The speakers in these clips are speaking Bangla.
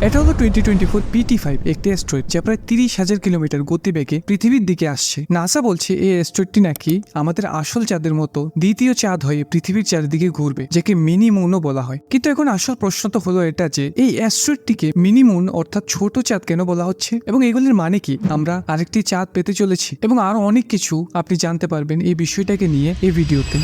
এটা হলো twenty twenty four PT five একটি অ্যাস্ট্রয়েড যা প্রায় তিরিশ হাজার কিলোমিটার গতিবেগে পৃথিবীর দিকে আসছে। নাসা বলছে এই অ্যাস্ট্রয়েডটি নাকি আমাদের আসল চাঁদের মতো দ্বিতীয় চাঁদ হয়ে পৃথিবীর চারিদিকে ঘুরবে, যাকে মিনি মুনও বলা হয়। কিন্তু এখন আসল প্রশ্ন তো হলো এটা যে এই অ্যাস্ট্রয়েডটিকে মিনি মুন অর্থাৎ ছোট চাঁদ কেন বলা হচ্ছে? এবং এগুলির মানে কি? আমরা আরেকটি চাঁদ পেতে চলেছি। এবং আরও অনেক কিছু আপনি জানতে পারবেন এই বিষয়টাকে নিয়ে এই ভিডিওতে।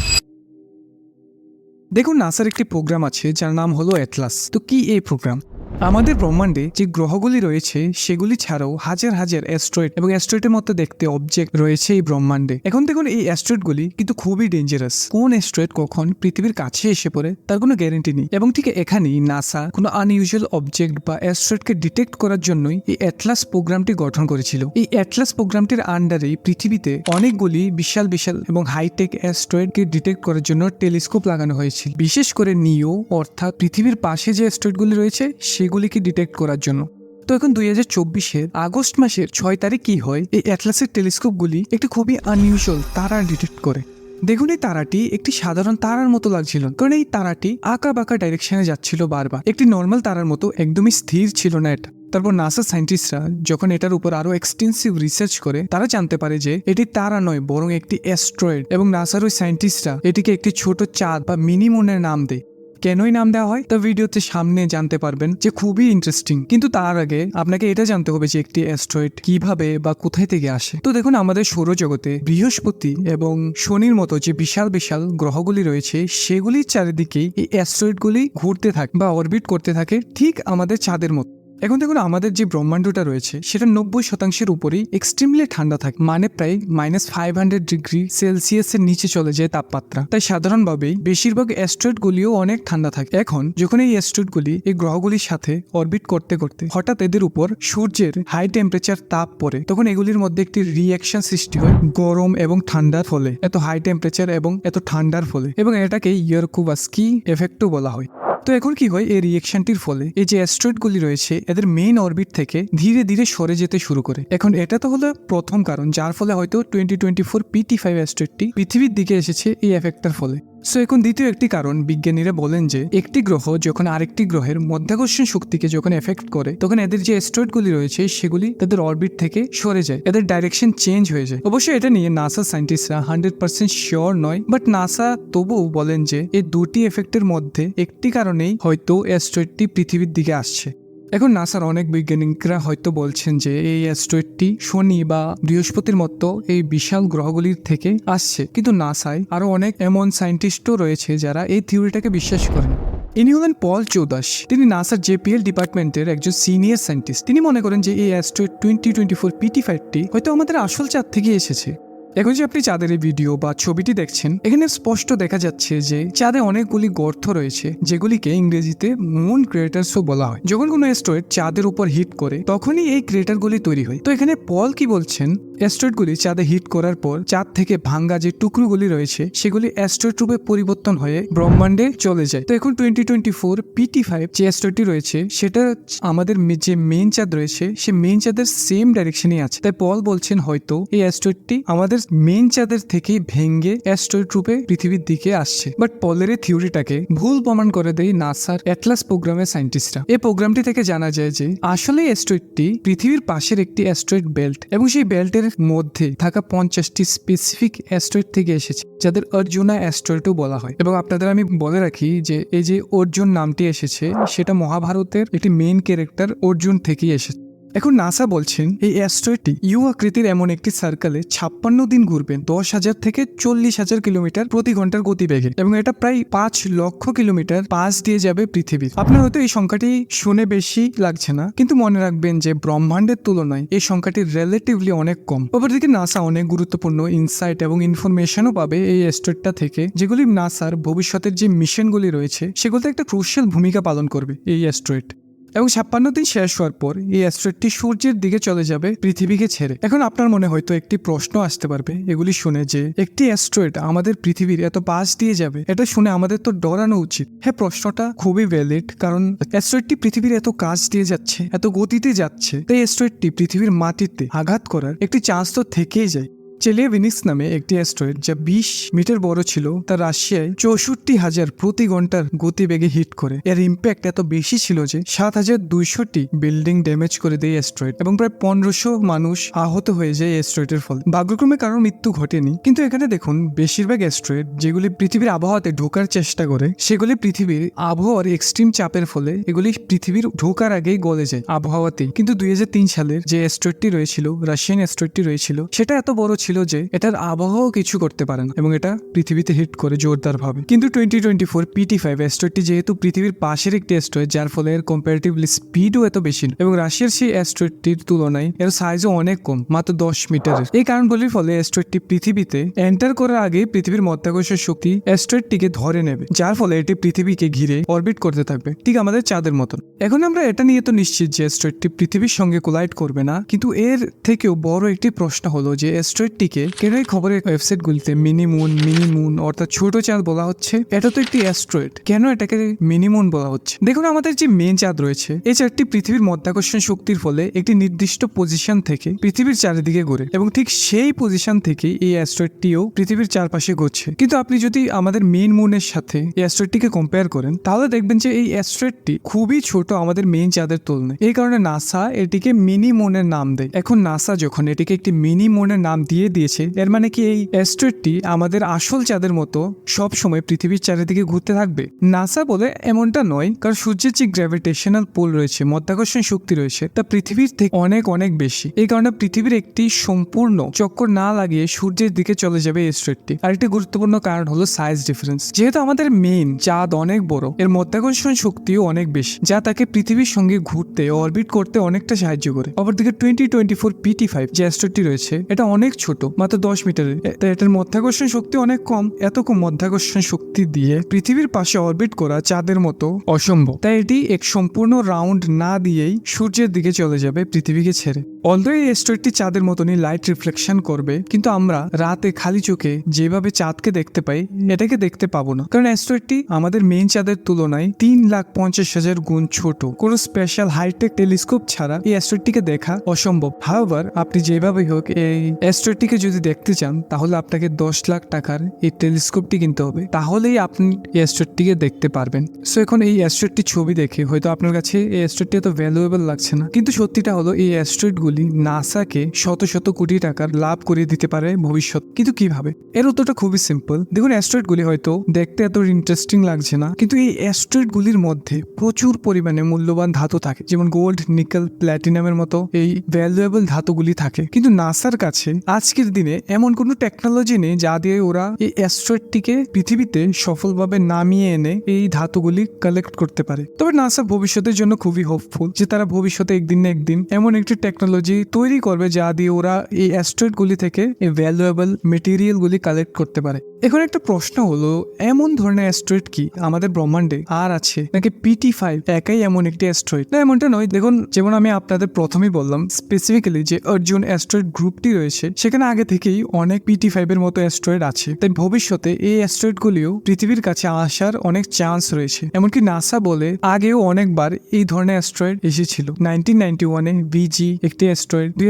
দেখুন নাসার একটি প্রোগ্রাম আছে যার নাম হলো অ্যাটলাস তো কি এই প্রোগ্রাম আমাদের ব্রহ্মাণ্ডে যে গ্রহগুলি রয়েছে, সেগুলি ছাড়াও হাজার হাজার অ্যাস্ট্রয়েড এবং অ্যাস্ট্রয়েডের মতো দেখতে অবজেক্ট রয়েছে এই ব্রহ্মাণ্ডে। এখন দেখুন এই অ্যাস্ট্রয়েডগুলি কিন্তু খুবই ডেঞ্জারাস কোন অ্যাস্ট্রয়েড কখন পৃথিবীর কাছে এসে পড়ে, তার কোনো গ্যারেন্টি নেই। এবং ঠিক এখানেই নাসা কোনো আনইউজুয়াল অবজেক্ট বা অ্যাস্ট্রয়েডকে ডিটেক্ট করার জন্যই এই অ্যাটলাস প্রোগ্রামটি গঠন করেছিল। এই অ্যাটলাস প্রোগ্রামটির আন্ডারে পৃথিবীতে অনেকগুলি বিশাল বিশাল এবং হাইটেক অ্যাস্ট্রয়েডকে ডিটেক্ট করার জন্য টেলিস্কোপ লাগানো হয়েছিল। বিশেষ করে নিও, অর্থাৎ পৃথিবীর পাশে যে অ্যাস্ট্রয়েডগুলি রয়েছে সেগুলিকে ডিটেক্ট করার জন্য। তো এখন দুই হাজার চব্বিশের আগস্ট মাসের ছয় তারিখ কি হয়? এই অ্যাটলাসের টেলিস্কোপগুলি একটি খুবই আনইউজুয়াল তারা ডিটেক্ট করে। দেখুন এই তারাটি একটি সাধারণ তারার মতো লাগছিল। কারণ এই তারাটি আঁকা বাঁকা ডাইরেকশনে যাচ্ছিল বারবার। একটি নর্মাল তারার মতো একদমই স্থির ছিল না এটা। তারপর নাসা সায়েন্টিস্টরা যখন এটার উপর আরও এক্সটেন্সিভ রিসার্চ করে, তারা জানতে পারে যে এটি তারা নয়, বরং একটি অ্যাস্ট্রয়েড এবং নাসার ওই সায়েন্টিস্টরা এটিকে একটি ছোট চাঁদ বা মিনি মুনের নাম দেয়। কেনই নাম দেওয়া হয়? তা ভিডিওতে সামনে জানতে পারবেন যে খুবই ইন্টারেস্টিং কিন্তু তার আগে আপনাকে এটা জানতে হবে যে একটি অ্যাস্ট্রয়েড কীভাবে বা কোথায় থেকে আসে। তো দেখুন, আমাদের সৌরজগতে বৃহস্পতি এবং শনির মতো যে বিশাল বিশাল গ্রহগুলি রয়েছে, সেগুলির চারিদিকেই এই অ্যাস্ট্রয়েডগুলি ঘুরতে থাকে বা অরবিট করতে থাকে ঠিক আমাদের চাঁদের মতো। এখন দেখুন, আমাদের যে ব্রহ্মাণ্ডটা রয়েছে, সেটা নব্বই শতাংশের উপরেই এক্সট্রিমলি ঠান্ডা থাকে। মানে প্রায় মাইনাস ফাইভ হান্ড্রেড ডিগ্রি সেলসিয়াসের নিচে চলে যায় তাপমাত্রা। তাই সাধারণভাবেই বেশিরভাগ অ্যাস্ট্রয়েড গুলিও অনেক ঠান্ডা থাকে। এখন যখন এই অ্যাস্ট্রয়েড গুলি এই গ্রহগুলির সাথে অরবিট করতে করতে হঠাৎ এদের উপর সূর্যের হাই টেম্পারেচার তাপ পড়ে, তখন এগুলির মধ্যে একটি রিয়াকশন সৃষ্টি হয় গরম এবং ঠান্ডার ফলে। এত হাই টেম্পারেচার এবং এত ঠান্ডার ফলে। এবং এটাকে ইয়ারকুবাস্কি এফেক্টও বলা হয়। তো এখন কি হয়? এই রিয়েকশনটির ফলে এই যে অ্যাস্ট্রয়েডগুলি রয়েছে, এদের মেইন অরবিট থেকে ধীরে ধীরে সরে যেতে শুরু করে। এখন এটা তো হলো প্রথম কারণ, যার ফলে হয়তো twenty twenty four PT five অ্যাস্ট্রয়েডটি পৃথিবীর দিকে এসেছে এই এফেক্টটার ফলে। সো এখন দ্বিতীয় একটি কারণ বিজ্ঞানীরা বলেন যে, একটি গ্রহ যখন আরেকটি গ্রহের মধ্যাকর্ষণ শক্তিকে যখন এফেক্ট করে, তখন এদের যে অ্যাস্ট্রয়েডগুলি রয়েছে, সেগুলি তাদের অরবিট থেকে সরে যায়। এদের ডাইরেকশন চেঞ্জ হয়ে যায়। অবশ্যই এটা নিয়ে নাসা সায়েন্টিস্টরা হান্ড্রেড পার্সেন্ট শিওর নয় বাট নাসা তবুও বলেন যে, এই দুটি এফেক্টের মধ্যে একটি কারণেই হয়তো অ্যাস্ট্রয়েডটি পৃথিবীর দিকে আসছে। এখন নাসার অনেক বৈজ্ঞানিকরা হয়তো বলছেন যে এই অ্যাস্ট্রয়েডটি শনি বা বৃহস্পতির মতো এই বিশাল গ্রহগুলির থেকে আসছে। কিন্তু নাসায় আরও অনেক এমন সায়েন্টিস্টও রয়েছে যারা এই থিওরিটাকে বিশ্বাস করেন। ইনি হলেন পল চৌদাস। তিনি নাসার জেপিএল ডিপার্টমেন্টের একজন সিনিয়র সায়েন্টিস্ট। তিনি মনে করেন যে এই asteroid twenty twenty four PT ফাইভটি হয়তো আমাদের আসল চাঁদ থেকে এসেছে। এখন যে আপনি চাঁদের এই ভিডিও বা ছবিটি দেখছেন, এখানে স্পষ্ট দেখা যাচ্ছে যে চাঁদে অনেকগুলি গর্ত রয়েছে, যেগুলিকে ইংরেজিতে মুন ক্রিয়েটার্সও বলা হয়। যখন কোনো অ্যাস্ট্রয়েড চাঁদের উপর হিট করে, তখনই এই ক্রিয়েটারগুলি তৈরি হয়। তো এখানে পল কি বলছেন? অ্যাস্ট্রয়েডগুলি চাঁদে হিট করার পর, চাঁদ থেকে ভাঙ্গা যে টুকরোগুলি রয়েছে, সেগুলি অ্যাস্ট্রয়েড রূপে পরিবর্তন হয়ে ব্রহ্মাণ্ডে চলে যায়। তো এখন twenty twenty four PT five যে অ্যাস্ট্রয়েডটি রয়েছে, সেটা আমাদের যে মেন চাঁদ রয়েছে, সে মেন চাঁদের সেম ডাইরেকশনে আছে। তাই পল বলছেন হয়তো এই অ্যাস্ট্রয়েডটি আমাদের মেন চাঁদের থেকে ভেঙ্গে অ্যাস্ট্রয়েড রূপে পৃথিবীর দিকে আসছে। বাট পলের থিওরিটাকে ভুল প্রমাণ করে দেয় নাসার অ্যাটলাস প্রোগ্রামের সায়েন্টিস্টরা এই প্রোগ্রামটি থেকে জানা যায় যে, আসলে অ্যাস্ট্রয়েডটি পৃথিবীর পাশের একটি অ্যাস্ট্রয়েড বেল্ট এবং সেই বেল্টের মধ্যে থাকা পঞ্চাশটি স্পেসিফিক অ্যাস্ট্রয়েড থেকে এসেছে, যাদের অর্জুনা অ্যাস্ট্রয়েডও বলা হয়। এবং আপনাদের আমি বলে রাখি যে, এই যে অর্জুন নামটি এসেছে, সেটা মহাভারতের একটি মেইন ক্যারেক্টার অর্জুন থেকেই এসেছে। এখন নাসা বলছেন, এই অ্যাস্ট্রয়েডটি ইউ আকৃতির এমন একটি সার্কেলে ছাপ্পান্ন দিন ঘুরবেন দশ হাজার থেকে চল্লিশ হাজার কিলোমিটার প্রতি ঘণ্টার গতিবেগে এবং এটা প্রায় পাঁচ লক্ষ কিলোমিটার পাশ দিয়ে যাবে পৃথিবী আপনার হয়তো এই সংখ্যাটি শুনে বেশি লাগছে না, কিন্তু মনে রাখবেন যে ব্রহ্মাণ্ডের তুলনায় এই সংখ্যাটি রিলেটিভলি অনেক কম। অপরদিকে নাসা অনেক গুরুত্বপূর্ণ ইনসাইট এবং ইনফরমেশনও পাবে এই অ্যাস্ট্রয়েডটা থেকে, যেগুলি নাসার ভবিষ্যতের যে মিশনগুলি রয়েছে, সেগুলোতে একটা ক্রুশিয়াল ভূমিকা পালন করবে এই অ্যাস্ট্রয়েড এবং ছাপ্পান্ন দিন শেষ হওয়ার পর এই অ্যাস্ট্রয়েডটি সূর্যের দিকে চলে যাবে পৃথিবীকে ছেড়ে। এখন আপনার মনে হয়তো একটি প্রশ্ন আসতে পারবে, এগুলি শুনে যে, একটি অ্যাস্ট্রয়েড আমাদের পৃথিবীর এত পাশ দিয়ে যাবে? এটা শুনে আমাদের তো ডরানো উচিত। হ্যাঁ প্রশ্নটা খুবই ভ্যালিড কারণ অ্যাস্ট্রয়েডটি পৃথিবীর এত কাছ দিয়ে যাচ্ছে, এত গতিতে যাচ্ছে, তাই অ্যাস্ট্রয়েডটি পৃথিবীর মাটিতে আঘাত করার একটি চান্স তো থেকেই যায়। চেলিয়াভিনিক্স নামে একটি অ্যাস্ট্রয়েড যা বিশ মিটার বড় ছিল, তা রাশিয়ায় চৌষট্টি হাজার প্রতি ঘণ্টার গতিবেগে হিট করে। এর ইম্প্যাক্ট এত বেশি ছিল যে সাত হাজার দুইশোটি বিল্ডিং ড্যামেজ করে দেয় অ্যাস্ট্রয়েড এবং প্রায় পনেরোশো মানুষ আহত হয়ে যায় অ্যাস্ট্রয়েডের ফলে। ভাগ্যক্রমে কারোর মৃত্যু ঘটেনি, কিন্তু এখানে দেখুন, বেশিরভাগ অ্যাস্ট্রয়েড যেগুলি পৃথিবীর আবহাওয়াতে ঢোকার চেষ্টা করে, সেগুলি পৃথিবীর আবহাওয়ার এক্সট্রিম চাপের ফলে এগুলি পৃথিবীর ঢোকার আগেই গলে যায় আবহাওয়াতেই। কিন্তু দুই হাজার তিন সালের যে অ্যাস্ট্রয়েডটি রয়েছিল, রাশিয়ান অ্যাস্ট্রয়েডটি রয়েছিল, সেটা এত বড় ছিল যে এটার আবহাওয়াও কিছু করতে পারে না এবং এটা পৃথিবীতে হিট করে জোরদার ভাবে। কিন্তু twenty twenty four PT five অ্যাস্ট্রয়েডটি যেহেতু পৃথিবীর পাশের একটি অ্যাস্ট্রয়েড যার ফলে এর কম্পারেটিভলি স্পিডও এত বেশি। এবং রাশিয়ার সেই অ্যাস্ট্রয়েডটির তুলনায় এর সাইজও অনেক কম, মাত্র দশ মিটারের। এই কারণগুলির ফলে অ্যাস্ট্রয়েডটি পৃথিবীতে এন্টার করার আগে পৃথিবীর মধ্যাকর্ষণ শক্তি অ্যাস্ট্রয়েডটিকে ধরে নেবে, যার ফলে এটি পৃথিবীকে ঘিরে অরবিট করতে থাকবে, ঠিক আমাদের চাঁদের মতন। এখন আমরা এটা নিয়ে তো নিশ্চিত যে অ্যাস্ট্রয়েডটি পৃথিবীর সঙ্গে কোলাইড করবে না, কিন্তু এর থেকেও বড় একটি প্রশ্ন হলো যে অ্যাস্ট্রয়েডটিকে কেন এই খবরের ওয়েবসাইটগুলিতে মিনি মুন মিনি মুন অর্থাৎ ছোট চাঁদ বলা হচ্ছে, এটা তো একটি অ্যাস্ট্রয়েড। কেন এটাকে মিনি মুন বলা হচ্ছে? দেখুন, আমাদের যে মেন চাঁদ রয়েছে, এই চাঁদটি পৃথিবীর মধ্যাকর্ষণ শক্তির ফলে একটি নির্দিষ্ট পজিশন থেকে পৃথিবীর চারিদিকে ঘুরে এবং ঠিক সেই পজিশন থেকে এই অ্যাস্ট্রয়েডটিও পৃথিবীর চারপাশে ঘুরছে। কিন্তু আপনি যদি আমাদের মেন মুনের সাথে এই অ্যাস্ট্রয়েডটিকে কম্পেয়ার করেন, তাহলে দেখবেন যে এই অ্যাস্ট্রয়েডটি খুবই ছোট আমাদের মেন চাঁদের তুলনায়। এই কারণে নাসা এটিকে মিনি মুনের নাম দেয়। এখন নাসা যখন এটিকে একটি মিনি মুনের নাম দিয়ে দিয়েছে। এর মানে কি এই অ্যাস্ট্রয়েডটি আমাদের আসল চাঁদের মতো সব সময় পৃথিবীর চারিদিকে ঘুরতে থাকবে? নাসা বলে এমনটা নয়, কারণ সূর্যের যে গ্র্যাভিটেশনাল পোল রয়েছে, মধ্যাকর্ষণ শক্তি রয়েছে, তা পৃথিবীর থেকে অনেক অনেক বেশি। এই কারণে পৃথিবীর একটি সম্পূর্ণ চক্কর না লাগিয়ে সূর্যের দিকে চলে যাবে এই স্ট্রেটটি আরেকটি গুরুত্বপূর্ণ কারণ হলো সাইজ ডিফারেন্স যেহেতু আমাদের মেইন চাঁদ অনেক বড়, এর মধ্যাকর্ষণ শক্তিও অনেক বেশি, যা তাকে পৃথিবীর সঙ্গে ঘুরতে অরবিট করতে অনেকটা সাহায্য করে। অপরদিকে twenty twenty four PT five যে অ্যাস্ট্রয়েডটি রয়েছে, এটা অনেক ছোট মাত্র দশ মিটারের তাই এটার মধ্যাকর্ষণ শক্তি অনেক কম। এত কম মধ্যাকর্ষণ শক্তি দিয়ে পৃথিবীর পাশে অরবিট করা চাঁদের মতো অসম্ভব। তাই এটি এক সম্পূর্ণ রাউন্ড না দিয়েই সূর্যের দিকে চলে যাবে পৃথিবীকে ছেড়ে। অলদো এই অ্যাস্ট্রয়েডটি চাঁদের মতনই লাইট রিফ্লেকশন করবে, কিন্তু আমরা রাতে খালি চোখে যেভাবে চাঁদকে দেখতে পাই, এটাকে দেখতে পাবো না। কারণ অ্যাস্ট্রয়েডটি আমাদের মেইন চাঁদের তুলনায় তিন লাখ পঞ্চাশ হাজার গুণ ছোট। কোনো স্পেশাল হাইটেক টেলিস্কোপ ছাড়া এই অ্যাস্ট্রয়েডটিকে দেখা অসম্ভব। হাওয়ার আপনি যেভাবে হোক, এই অ্যাস্ট্রয়েডটিকে যদি দেখতে চান, তাহলে আপনাকে দশ লাখ টাকার এই টেলিস্কোপটি কিনতে হবে। তাহলেই আপনি এই অ্যাস্ট্রয়েডটিকে দেখতে পারবেন। সো এখন এই অ্যাস্ট্রয়েডটি ছবি দেখে হয়তো আপনার কাছে এই অ্যাস্ট্রয়েডটি এত ভ্যালুয়েবল লাগছে না। কিন্তু সত্যিটা হলো, এই অ্যাস্ট্রয়েডগুলি নাসাকে শত শত কোটি টাকার লাভ করিয়ে দিতে পারে ভবিষ্যৎ। কিন্তু কীভাবে? এর উত্তরটা খুবই সিম্পল দেখুন অ্যাস্ট্রয়েডগুলি হয়তো দেখতে এত ইন্টারেস্টিং লাগছে না, কিন্তু এই অ্যাস্ট্রয়েডগুলির মধ্যে প্রচুর পরিমাণে মূল্যবান ধাতু থাকে। যেমন গোল্ড নিকেল প্ল্যাটিনামের মতো এই ভ্যালুয়েবল ধাতুগুলি থাকে। কিন্তু নাসার কাছে আজকের দিনে এমন কোনো টেকনোলজি নেই যা দিয়ে ওরা এই অ্যাস্ট্রয়েডটিকে পৃথিবীতে সফলভাবে নামিয়ে এনে এই ধাতুগুলি কালেক্ট করতে পারে। তবে নাসা ভবিষ্যতের জন্য খুবই হোপফুল যে তারা ভবিষ্যতে একদিন না একদিন এমন একটি টেকনোলজি তৈরি করবে যা দিয়ে ওরা এই অ্যাস্ট্রয়েডগুলি থেকে এই ভ্যালুয়েবল মেটেরিয়ালগুলি কালেক্ট করতে পারে। এখন একটা প্রশ্ন হলো, এমন ধরনের অ্যাস্ট্রয়েড কি আমাদের ব্রহ্মাণ্ডে আর আছে? নাকি পিটি ফাইভ একাই এমন একটি অ্যাস্ট্রয়েড না, এমনটা নয়। দেখুন, যেমন আমি আপনাদের প্রথমেই বললাম স্পেসিফিক্যালি যে অর্জুন অ্যাস্ট্রয়েড গ্রুপটি রয়েছে, সেখানে আগে থেকেই অনেক পিটি ফাইভ এর মতো অ্যাস্ট্রয়েড আছে। তাই ভবিষ্যতে এই অ্যাস্ট্রয়েড গুলিও পৃথিবীর কাছে আসার অনেক চান্স রয়েছে। এমনকি নাসা বলে আগেও অনেকবার এই ধরনের অ্যাস্ট্রয়েড এসেছিল। নাইনটিন নাইনটি ওয়ানে ভিজি একটি অ্যাস্ট্রয়েড দুই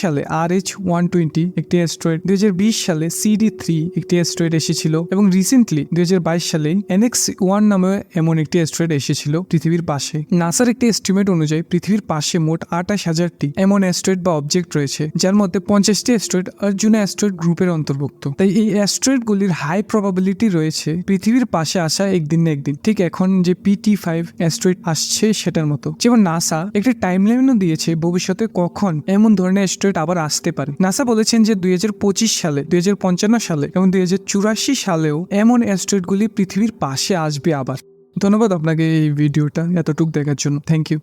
সালে আর এইচ ওয়ান টোয়েন্টি একটি অ্যাস্ট্রয়েড দুই সালে সিডি থ্রি একটি অ্যাস্ট্রয়েড এসেছিল এবং রিসেন্টলি দুই সালে এনএক্স ওয়ান নামে এমন একটি অ্যাস্ট্রয়েড এসেছিল পৃথিবীর পাশে। নাসার একটি এস্টিমেট অনুযায়ী পৃথিবীর পাশে মোট আঠাশ হাজারটি এমন অ্যাস্ট্রয়েড বা অবজেক্ট রয়েছে, যার মধ্যে পঞ্চাশটি অ্যাস্ট্রয়েড অর্জুনা অ্যাস্ট্রয়েড গ্রুপের অন্তর্ভুক্ত। তাই এই অ্যাস্ট্রয়েড গুলির হাই প্রবাবিলিটি রয়েছে পৃথিবীর পাশে আসা একদিন না একদিন। ঠিক এখন যে পিটি ফাইভ অ্যাস্ট্রয়েড আসছে সেটার মতো। যেমন নাসা একটি টাইম লাইনও দিয়েছে ভবিষ্যতে কখন এমন ধরনের অ্যাস্ট্রয়েড আবার আসতে পারে? নাসা বলেছেন যে দুই হাজার পঁচিশ সালে, দুই হাজার পঞ্চান্ন সালে এবং দুই হাজার চুরাশি সালেও এমন অ্যাস্ট্রয়েডগুলি পৃথিবীর পাশে আসবে আবার। ধন্যবাদ আপনাকে এই ভিডিওটা এতটুক দেখার জন্য। Thank you